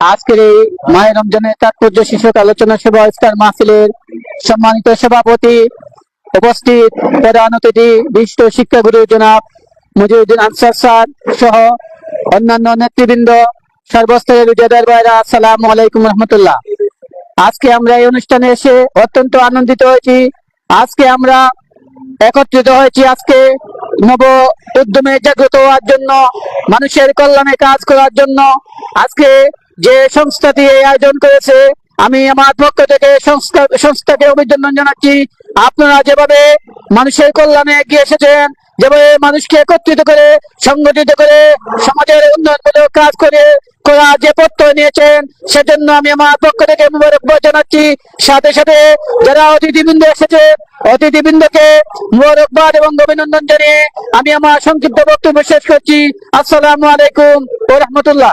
আজকের এই মায়ের রমজানের তাৎপর্য শীর্ষক আলোচনা সভা ইফতার মাহফিলের সম্মানিত সভাপতি উপস্থিত প্রধান অতিথি, বিশিষ্ট শিক্ষাগুরু জনাব মুজিবুদ্দিন আনসার স্যার সহ অন্যান্য নেতৃবৃন্দ, সর্বস্তরের বিজয়দার ভাইরা, আসসালামু আলাইকুম রহমতুল্লাহ। আজকে আমরা এই অনুষ্ঠানে এসে অত্যন্ত আনন্দিত হয়েছি। আজকে আমরা একত্রিত হয়েছি আজকে নব উদ্যমে জাগ্রত হওয়ার জন্য, মানুষের কল্যাণে কাজ করার জন্য। আজকে যে সংস্থাটি এই আয়োজন করেছে, আমি আমার পক্ষ থেকে সংস্থা, সংস্থাকে অভিনন্দন জানাচ্ছি। আপনারা যেভাবে মানুষের কল্যাণে এগিয়ে এসেছেন, যেভাবে মানুষকে একত্রিত করে, সংগঠিত করে সমাজের উন্নয়নমূলক কাজ করে, করা যে প্রত্যয় নিয়েছেন, সেজন্য আমি আমার পক্ষ থেকে মুবারকবাদ জানাচ্ছি। সাথে সাথে যারা অতিথিবৃন্দ এসেছে, অতিথিবৃন্দকে মুবারকবাদ এবং অভিনন্দন জানিয়ে আমি আমার সংক্ষিপ্ত বক্তব্য শেষ করছি। আসসালামু আলাইকুম রহমতুল্লাহ।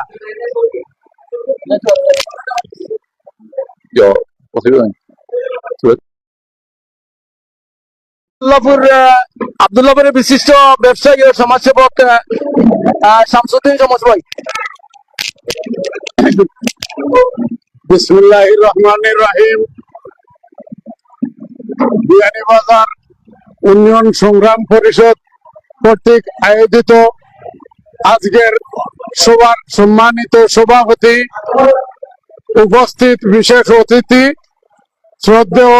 Ja, vad säger du? Abdullahpur আব্দুল্লাপুরের বিশিষ্ট ব্যবসায়ী ও সমাজসেবক শামসুদ্দিন সমস ভাই বিসমুল্লাহ রহমান রাহিম বিয়ানীবাজার উন্নয়ন সংগ্রাম পরিষদ কর্তৃক আয়োজিত আজকের সবার সম্মানিত সভাপতি উপস্থিত বিশেষ অতিথি শ্রদ্ধেয়